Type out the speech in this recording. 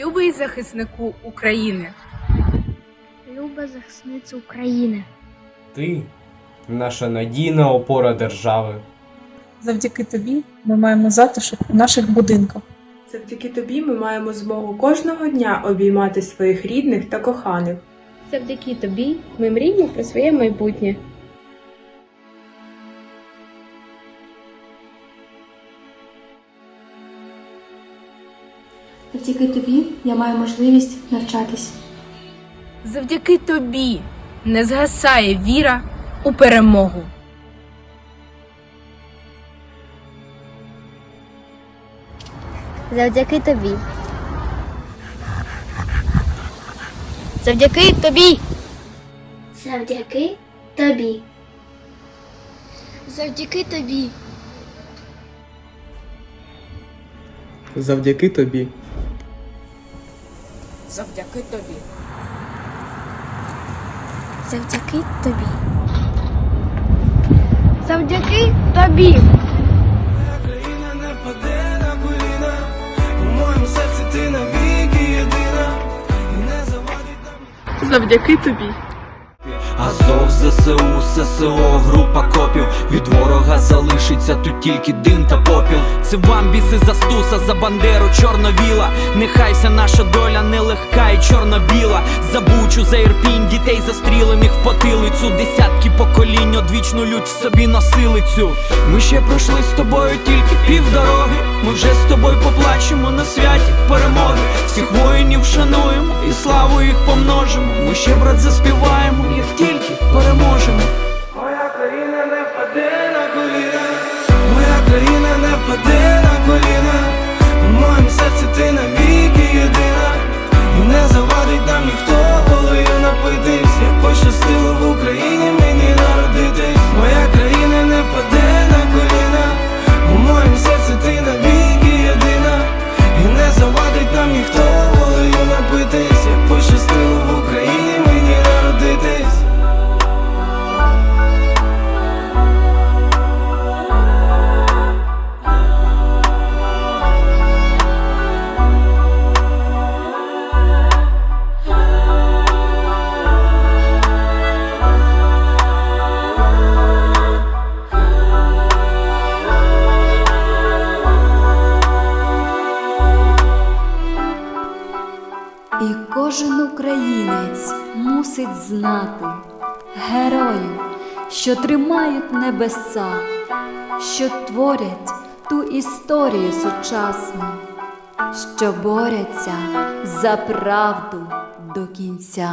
Любий захиснику України. Люба захисниця України. Ти наша надійна опора держави. Завдяки тобі ми маємо затишок у наших будинках. Завдяки тобі ми маємо змогу кожного дня обіймати своїх рідних та коханих. Завдяки тобі ми мріємо про своє майбутнє. Завдяки тобі я маю можливість навчатись. Завдяки тобі не згасає віра у перемогу. Завдяки тобі. Завдяки тобі. Завдяки тобі. Завдяки тобі. Завдяки тобі. Завдяки тобі. Завдяки тобі. Завдяки тобі. Країна не впаде на коліна, у моєму серці ти навіки єдина, і не завадить нам. Завдяки тобі. Азов, ЗСУ, ССО, група копів Від ворога залишиться тут тільки дим та попіл. Це вам біси за за бандеру чорновіла. Нехай вся наша доля нелегка і чорно-біла. За бучу, за ірпінь, дітей застрілених в потилицю. Десятки поколінь одвічну лють в собі носили цю Ми ще пройшли з тобою тільки півдороги. Ми вже з тобою поплачемо на святі перемоги. Всіх воїнів шануємо і славу їх помножимо. Ми ще брат заспіваємо, як тільки переможемо моя країна не впаде на коліна, в моєму серці ти навіки кожен українець мусить знати героїв, що тримають небеса, що творять ту історію сучасну, що борються за правду до кінця.